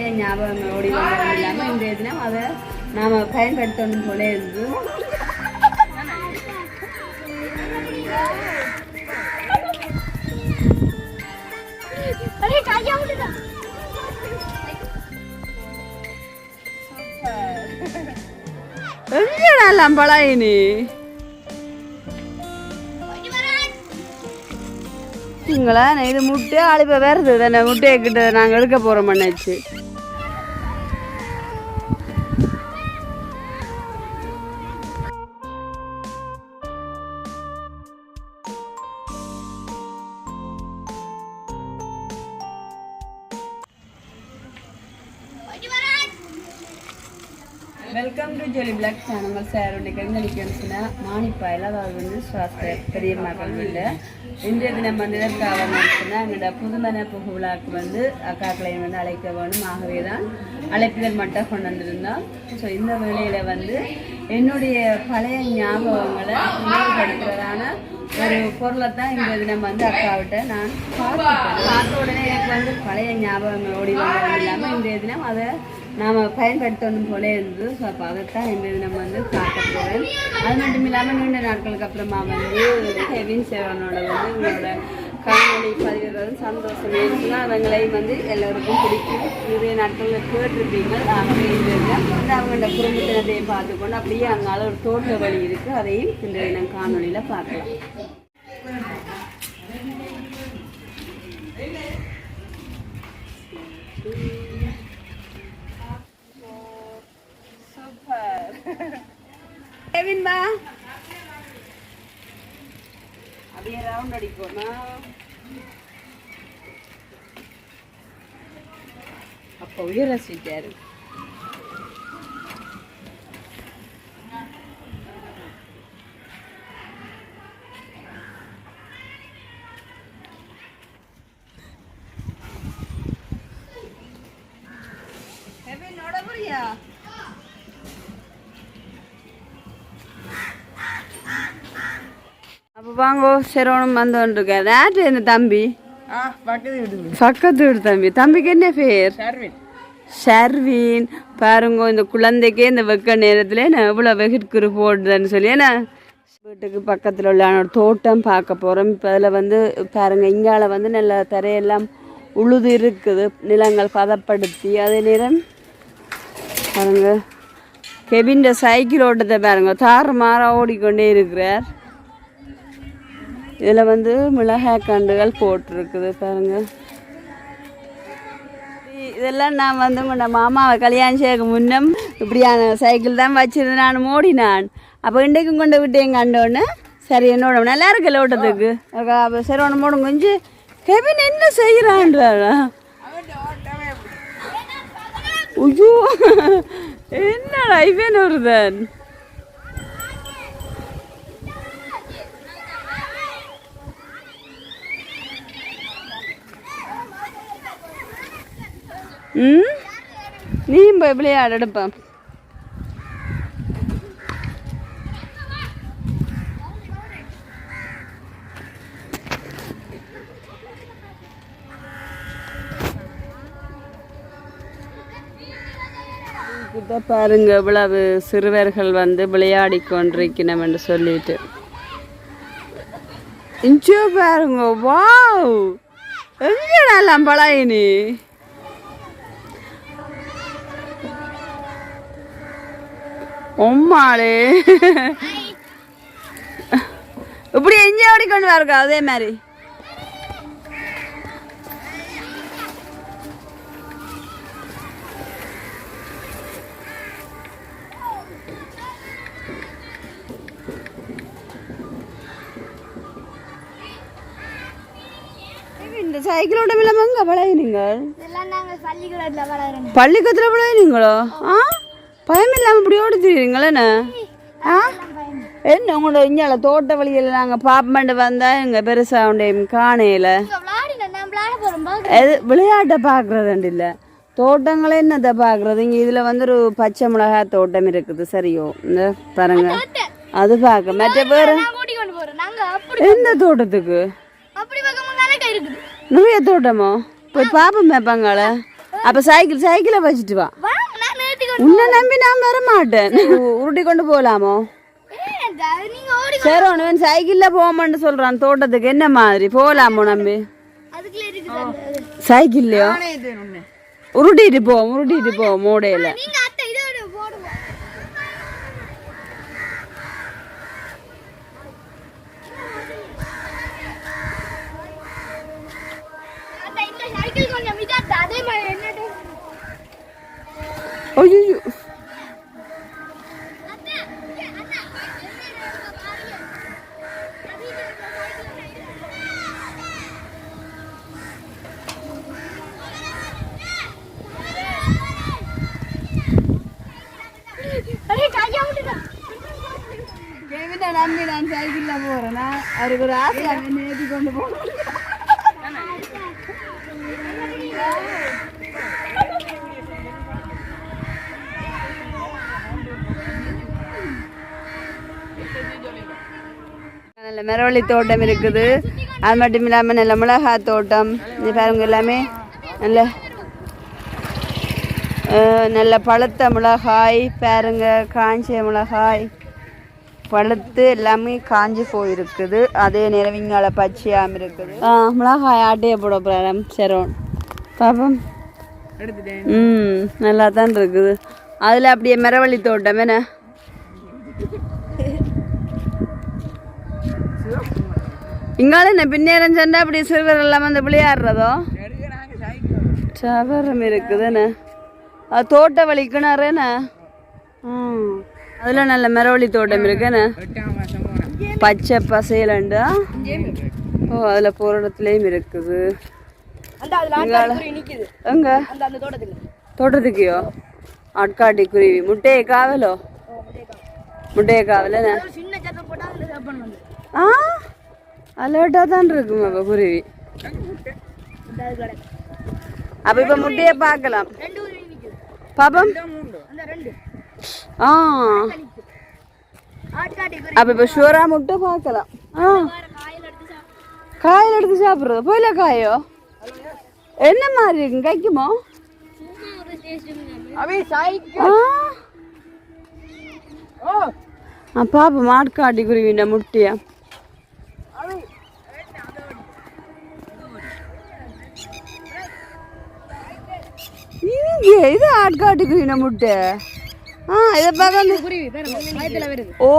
பழைய ஞாபகங்கள் ஓடி இல்லாமல் இன்றைய தினம் அதை நாம் பயன்படுத்தணும் போல இருந்து நீங்களா இது முட்டை அழிப்ப வருது தானே? முட்டையை கிட்ட நாங்கள் எடுக்க போகிறோம் மண்ணாச்சு வெல்கம் டு ஜொலி பிளாக் சேனல் சார் இன்னைக்கு எங்கே நிற்கணுச்சுன்னா மாணிப்பாயில் அதாவது வந்து சுவாச பெரிய மகள் வீடு இன்றைய தினம் வந்து எதற்காக வந்துச்சுன்னா எங்களோட புதுமனை புகு விழாக்கு வந்து அக்காக்களையும் வந்து அழைக்க வேணும். ஆகவே தான் அழைப்புகள் மட்டும் கொண்டு வந்திருந்தோம். ஸோ இந்த வேலையில் வந்து என்னுடைய பழைய ஞாபகங்களை நினைவுபடுத்துறதான ஒரு பொருளை தான் இந்த தினம் வந்து அக்காவிட்ட நான் பார்த்துட்டேன். பார்த்த உடனே எனக்கு வந்து பழைய ஞாபகங்கள் ஓடி வந்ததும் இல்லாமல் இன்றைய தினம் அதை நாம் பயன்படுத்தணும் போல இருந்தது ஸோ அப்போ அதைத்தான் இந்த தினம் வந்து பார்க்க போகிறேன் அது மட்டும் இல்லாமல் நீண்ட நாட்களுக்கு அப்புறமா வந்து ஹெவின் சேவனோட வந்து உங்களோட காணொலி பதிவிடுறது சந்தோஷம் இருக்குன்னா அவங்களையும் வந்து எல்லோருக்கும் பிடிக்கும். நிறைய நாட்களில் கேட்டிருப்பீங்க. ஆகவே இந்த வந்து அவங்களோட குடும்பத்தினத்தையும் பார்த்துக்கொண்டு அப்படியே அங்கால ஒரு தோட்ட வழி இருக்குது அதையும் இந்த தினம் காணொலியில் பார்க்கலாம். கெவின் பா அப்படியே ரவுண்ட் அடிப்போமா. அப்போ உயர சீட்டாரு கெவின் வாங்கோ சரவணம் வந்தோன்றிருக்கார் யார்ட்டு என்ன தம்பி? ஆ பக்கத்து வீடு தம்பி. தம்பிக்கு என்ன பேர்? சர்வின் ஷர்வின். பாருங்க இந்த குழந்தைக்கே இந்த வெக்க நேரத்தில் நான் எவ்வளோ வெகிற்குரு போடுதுன்னு சொல்லி ஏன்னா வீட்டுக்கு பக்கத்தில் உள்ள ஒரு தோட்டம் பார்க்க போகிறோம் இப்போ அதில் வந்து பாருங்க இங்கால வந்து நல்ல தரையெல்லாம் உழுது இருக்குது. நிலங்கள் பதப்படுத்தி அதே நேரம் பாருங்க கெபின்ட சைக்கிள் ஓட்டத்தை பாருங்க. தாறு மாற ஓடிக்கொண்டே இருக்கிறார். இதில் வந்து மிளகாய் கண்டுகள் போட்டிருக்குது பாருங்க. இதெல்லாம் நான் வந்து உங்களோட மாமாவை கல்யாணம் செய்ய முன்னம் இப்படியான சைக்கிள் தான் வச்சிருந்தேன். நான் ஓடினான். அப்போ இன்றைக்கும் கொண்டு விட்டு கண்டோன்னு. சரி என்னோட நல்லா இருக்குல்ல ஓட்டத்துக்கு? அப்போ சரி ஒன்று மூணு கொஞ்சம் கெவின் என்ன செய்கிறான்றாரா ஐயோ என்னடா இவன் ஒருதன் நீயும் போய் விளையாடப்பா இதை பாருங்க இவ்வளவு சிறுவர்கள் வந்து விளையாடி கொண்டிருக்கணும் என்று சொல்லிட்டு. இஞ்சோ பாருங்க வாவ்! எங்கடா பழகினி? உம்மாளே. இப்படி எஞ்சி ஓடிக்கொண்டு வருங்க அதே மாதிரி. இந்த சைக்கிள் ஓட்டம் இல்லாமல் எங்கே பழகினீங்கள் இதெல்லாம் நாங்கள் பள்ளிக்கூடத்தில் பழகினீங்களோ? ஆ? பயம் இல்லாமல் இப்படி ஓடி தெரியுங்களேண்ணே ஆ? என்ன உங்களோட இங்கே தோட்ட வழியில் நாங்கள் பாப்பமண்டு வந்தால் எங்கள் பெருசாக உண்டைய காணையில்? எது விளையாட்டை பார்க்குறது இல்லை. தோட்டங்களே என்னத்தை பார்க்குறது இங்கே இதில் வந்து ஒரு பச்சை மிளகாய் தோட்டம் இருக்குது சரியோ? இந்த பாருங்க. அது பார்க்க மற்ற பேர் எந்த தோட்டத்துக்கு? நிறைய தோட்டமோ? போய் பார்ப்போம் மேப்பாங்கால அப்ப சைக்கிள் சைக்கிளை வச்சுட்டு வா வாங்க நான் நிறுத்தி கொண்டு உன்னை நம்பி நான் வர மாட்டேன் உருட்டி கொண்டு ஓடி சரி ஒன்று சைக்கிள்ல போமான்னு சொல்றான் தோட்டத்துக்கு. என்ன மாதிரி? போலாமோ நம்பி? சைக்கிள்லயோ? உருட்டிட்டு போ உருட்டிட்டு போ மூடையில. நம்பி நான் சைக்கிள்ல போறேன்னா அவருக்கு ஒரு ஆசை அவன் ஏற்றி கொண்டு போகணும் நல்ல மரவள்ளி தோட்டம் இருக்குது அது மட்டும் இல்லாமல் நல்ல மிளகா தோட்டம் இது பாருங்க எல்லாமே நல்ல நல்ல பழுத்த மிளகாய் பாருங்க காஞ்ச மிளகாய் பழுத்து எல்லாமே காஞ்சி போயிருக்குது. அதே நேரம் விங்கால பச்சையாம இருக்குது. ஆ மிளகாய் ஆட்டைய போட போகிறேன் சரோன் பாப்போம். ம் நல்லா தான் இருக்குது. அதில் அப்படியே மரவள்ளி தோட்டம் என்ன? இங்கால என்ன பின்னேரம் சண்டை அப்படி சிறுவர் எல்லாம் வந்து விளையாடுறதோ? சவரம் இருக்குதுண்ணே தோட்ட வழி கிணறுண்ணே ம் அதில் நல்ல மரவள்ளி தோட்டம் இருக்குன்னு பச்சை பசையிலண்டா ஓ அதில் போகிற இடத்துலையும் இருக்குது எங்க? தோட்டத்துக்கியோ? ஆட்காட்டி குருவி முட்டையை காவலோ? முட்டையை காவல ஆ? அலர்ட்டாக தான் இருக்கும் அப்போ குருவி. அப்போ இப்போ முட்டையை பார்க்கலாம். ரெண்டு ஆ. அப்போ இப்போ ஷுவரா முட்டை பார்க்கலாம். ஆ. காயில் எடுத்து சாப்பிட்டு காயில் எடுத்து சாப்பிட்றது. போயில காயோ? என்ன மாதிரி இருக்கும் கைக்குமோ? பாப்போம். மாட்காட்டி குருவிண்ட முட்டையா. இங்கே இது ஆட்காட்டி குருவின முட்டை. இதை பார்க்க ஓ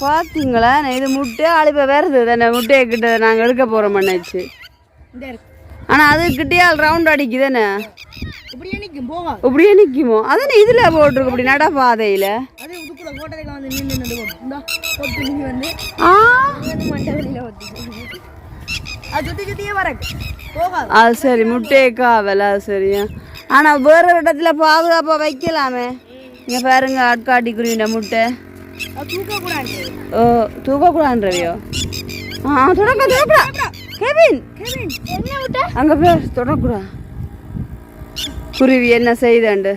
பார்த்தீங்களா இது முட்டை அழிப்ப வருது தானே முட்டையை கிட்ட நாங்கள் எடுக்க போகிறோம் இருக்கு. ஆனால் அது கிட்டே ரவுண்ட் அடிக்குதானே இப்படியே நிற்குமோ அதானே இதில் போட்டிருக்கு இப்படி நட பாதையில் அது சரி முட்டையை காவல் சரியா ஆனால் வேற இடத்துல பாதுகாப்பாக வைக்கலாமே. இங்கே பாருங்க ஆட்காட்டி குருவின முட்டை. ஓ தூக்கக்கூடாதுன்றவியோ? ஆ தொடக்க தொடக்கூடா கெவின். அங்கே போய் தொடக்கூடா. குருவி என்ன செய்தண்டு?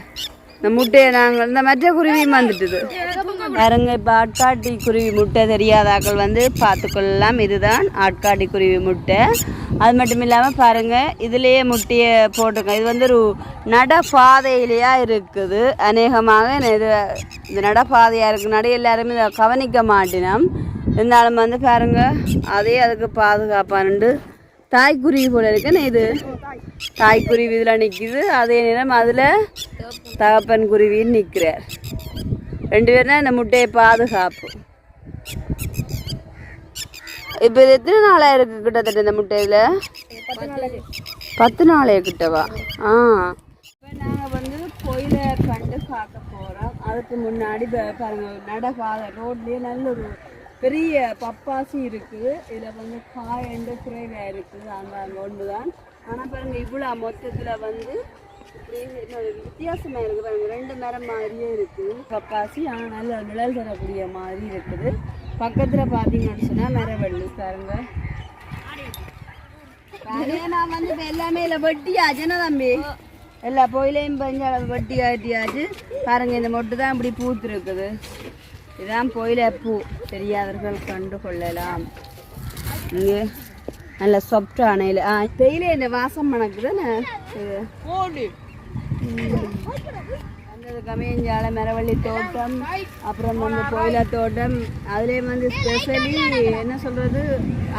இந்த முட்டையை நாங்கள் இந்த மற்ற குருவியும் வந்துட்டுது. பாருங்க இப்போ ஆட்காட்டி குருவி முட்டை தெரியாதாக்கள் வந்து பார்த்துக்கொள்ளலாம். இதுதான் ஆட்காட்டி குருவி முட்டை. அது மட்டும் இல்லாமல் பாருங்கள் இதுலேயே முட்டையை போட்டுருங்க இது வந்து ஒரு நடப்பாதையிலையா இருக்குது. அநேகமாக நான் இது இந்த நடப்பாதையாக இருக்குனாடி எல்லாருமே இதை கவனிக்க மாட்டினோம். இருந்தாலும் வந்து பாருங்க அதே அதுக்கு பாதுகாப்பானுண்டு தாய்க்குருவி போல இருக்குன்னு இது? தாய்க்குருவி இதில் நிற்கிது அதே நேரம் அதில் தகப்பன் குருவின்னு நிற்கிறார் ரெண்டு பேரும் இந்த முட்டையை பாதுகாப்பு. இப்போ இது எத்தனை நாளாக இருக்கு கிட்டத்தட்ட இந்த முட்டையில்? பத்து நாளைய கிட்டவா? ஆ. இப்போ நாங்கள் வந்து கோயில கண்டு பார்க்க போகிறோம் அதுக்கு முன்னாடி பாருங்க நடபாதை ரோட்லேயே நல்ல ஒரு பெரிய பப்பாசி இருக்குது இதில் வந்து காயண்டு குறைவாக இருக்குது. அங்கே அங்கே ஒன்று தான் ஆனால் பாருங்க இவ்வளோ மொத்தத்தில் வந்து வித்தியாசமாக இருக்குது பாருங்க ரெண்டு மரம் மாதிரியே இருக்குது. பப்பாசி ஆனால் நல்ல நிழல் தரக்கூடிய மாதிரி இருக்குது. பக்கத்தில் பார்த்தீங்கன்னு சொன்னால் மரவள்ளி பாருங்க நான் வந்து இப்போ எல்லாமே இல்லை வெட்டியாச்சு தம்பி எல்லா கோயிலையும் பஞ்ச வெட்டி ஆட்டியாச்சு பாருங்க இந்த மொட்டு தான் இப்படி பூத்துருக்குது. இதுதான் கோயில பூ. தெரியாதவர்கள் கண்டு கொள்ளலாம் இங்கே நல்ல சொப்ட் அணையில் ஆ தேயிலை இந்த வாசம் மணக்குதுன்னு கமையஞ்சால மரவள்ளி தோட்டம் அப்புறம் வந்து கோயிலா தோட்டம் அதுலேயே வந்து ஸ்பெஷலி என்ன சொல்றது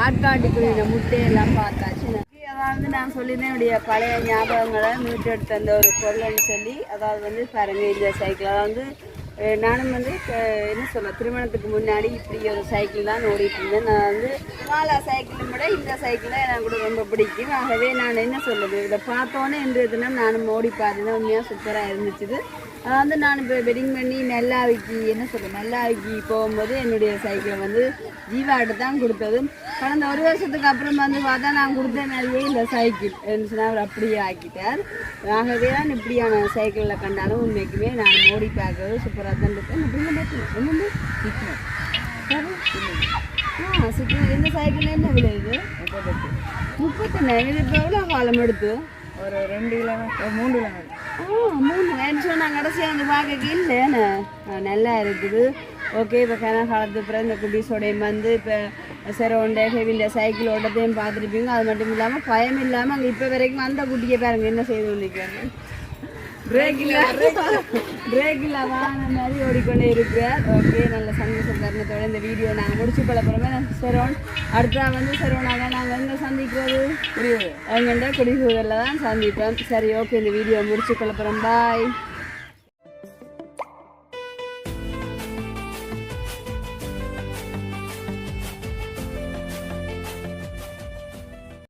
ஆட்காட்டுக்குரிய முட்டையெல்லாம் பார்த்தாச்சு. அதாவது நான் சொல்லியிருந்தேன் என்னுடைய பழைய ஞாபகங்களை மீட்டெடுத்த அந்த ஒரு பொருள்னு சொல்லி. அதாவது வந்து பாருங்க இந்த சைக்கிள் அதாவது நானும் வந்து என்ன சொல்ல திருமணத்துக்கு முன்னாடி இப்படி ஒரு சைக்கிள் தான் ஓடிட்டு இருந்தேன் நான் வந்து மாலா சைக்கிளும் விட இந்த சைக்கிள் தான் எனக்கு கூட ரொம்ப பிடிக்கும். ஆகவே நான் என்ன சொல்லுது இதை பார்த்தோன்னே இன்றைய தினம் நானும் ஓடி பார்த்தேன் உண்மையாக சூப்பராக இருந்துச்சுது. அதை வந்து நான் இப்போ வெட்டிங் பண்ணி மெல்லாவிக்கு என்ன சொல்ல மெல்லாவிக்கு போகும்போது என்னுடைய சைக்கிளை வந்து ஜீவாட்ட தான் கொடுத்தது. கடந்த ஒரு வருஷத்துக்கு அப்புறம் வந்து பார்த்தா நான் கொடுத்த மாதிரியே இந்த சைக்கிள் இருந்துச்சுன்னா அவர் அப்படியே ஆக்கிட்டார். ஆகவே தான் இப்படியான சைக்கிளில் கண்டாலும் உண்மைக்குமே நான் மோடி பார்க்கறது சூப்பராக தான் இருக்கேன் பார்த்தேன் ஆ சிக்கன் இந்த சைக்கிள் என்ன விலை இது? முப்பத்தொன்னு இது இப்போ எவ்வளோ காலம் எடுத்து? ஒரு ரெண்டு கிலோ மூணு கிலோ ஆ மூணு வேணும் சொன்னாங்க கடைசியாக வந்து பார்க்க இல்லைன்னு. நல்லா இருக்குது. ஓகே இப்போ கன காலத்து அப்புறம் இந்த குட்டீஸோடையும் வந்து இப்போ செரோண்ட ஹெவிண்ட சைக்கிள் ஓட்டத்தையும் பார்த்துருப்பீங்க. அது மட்டும் இல்லாமல் பயம் இல்லாமல் அங்கே இப்போ வரைக்கும் அந்த குட்டியை பாருங்க என்ன செய்து நிற்கிறாங்க பிரேக் இல்லை. பிரேக் இல்லை வாங்கின மாதிரி ஓடிக்கொண்டே இருக்கிறார் ஓகே நல்ல சந்தோஷம் தருணத்தோட இந்த வீடியோ நாங்கள் முடிச்சு கொள்ள போகிறோமே செரோன் அடுத்தா வந்து செரோனாக நாங்கள் எங்கே சந்திக்கிறது? புரியுது எங்கள்கிட்ட குடிசூழலில் தான் சந்திப்போம். சரி ஓகே இந்த வீடியோ முடிச்சு கொள்ள போகிறோம் பாய்